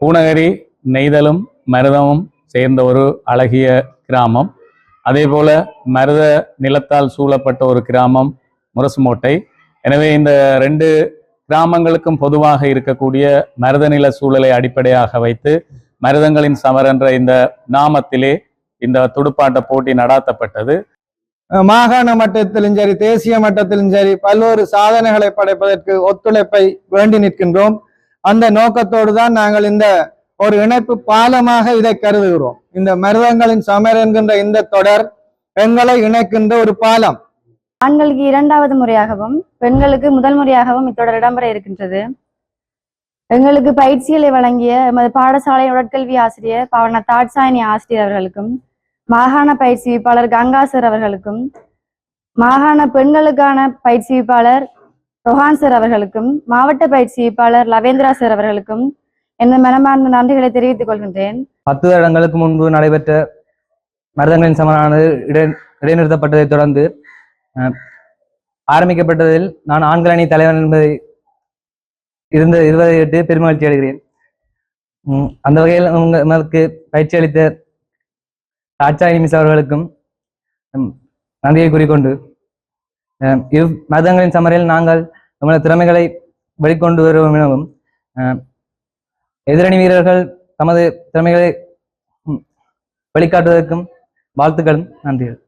பூநகரி நெய்தலும் மருதமும் சேர்ந்த ஒரு அழகிய கிராமம். அதே போல மருத நிலத்தால் சூழப்பட்ட ஒரு கிராமம் முரசுமோட்டை. எனவே இந்த ரெண்டு கிராமங்களுக்கும் பொதுவாக இருக்கக்கூடிய மருத நில சூழலை அடிப்படையாக வைத்து மருதங்களின் சமர் என்ற இந்த நாமத்திலே இந்த துடுப்பாட்ட போட்டி நடாத்தப்பட்டது. மாகாண மட்டத்திலும் சரி தேசிய மட்டத்திலும் சரி பல்வேறு சாதனைகளை படைப்பதற்கு ஒத்துழைப்பை வேண்டி நிற்கின்றோம். அந்த நோக்கத்தோடு தான் நாங்கள் இந்த ஒரு இணைப்பு பாலமாக இதை கருதுகிறோம். இந்த மருதங்களின் சமர் என்கின்ற இந்த தொடர் பெண்களை இணைக்கின்ற ஒரு பாலம். ஆண்களுக்கு இரண்டாவது முறையாகவும் பெண்களுக்கு முதல் முறையாகவும் இத்தொடர் இடம்பெற இருக்கின்றது. எங்களுக்கு பயிற்சிகளை வழங்கிய எமது பாடசாலை உடற்கல்வி ஆசிரியர் பாவன தாட்சாயினி ஆசிரியர் அவர்களுக்கும் மாகாண பயிற்சிப்பாளர் கங்காசர் அவர்களுக்கும் மாகாண பெண்களுக்கான பயிற்சிப்பாளர் ரொஹான் சார் அவர்களுக்கும் மாவட்ட பயிற்சிப்பாளர் லவேந்திரா சார் அவர்களுக்கும் எனது மனமார்ந்த நன்றிகளை தெரிவித்துக் கொள்கின்றேன். பத்து வருடங்களுக்கு முன்பு நடைபெற்ற மருதங்களின் சமரானது இடை இடைநிறுத்தப்பட்டதைத் தொடர்ந்து ஆரம்பிக்கப்பட்டதில் நான் ஆண்கள் அணி தலைவர் என்பதை இருந்த இருபதை எட்டு பெருமகிழ்ச்சி அடைகிறேன். உம், அந்த வகையில் உங்களுக்கு பயிற்சி அளித்த ஆச்சாரி மிஸ் அவர்களுக்கும் உம், நன்றியை கூறிக்கொண்டு அஹ், இவ் மதங்களின் சமரில் நாங்கள் நமது திறமைகளை வெளிக்கொண்டு வருவோம் எனவும் எதிரணி வீரர்கள் தமது திறமைகளை வெளிக்காட்டுவதற்கும் வாழ்த்துக்களும் நன்றிகள்.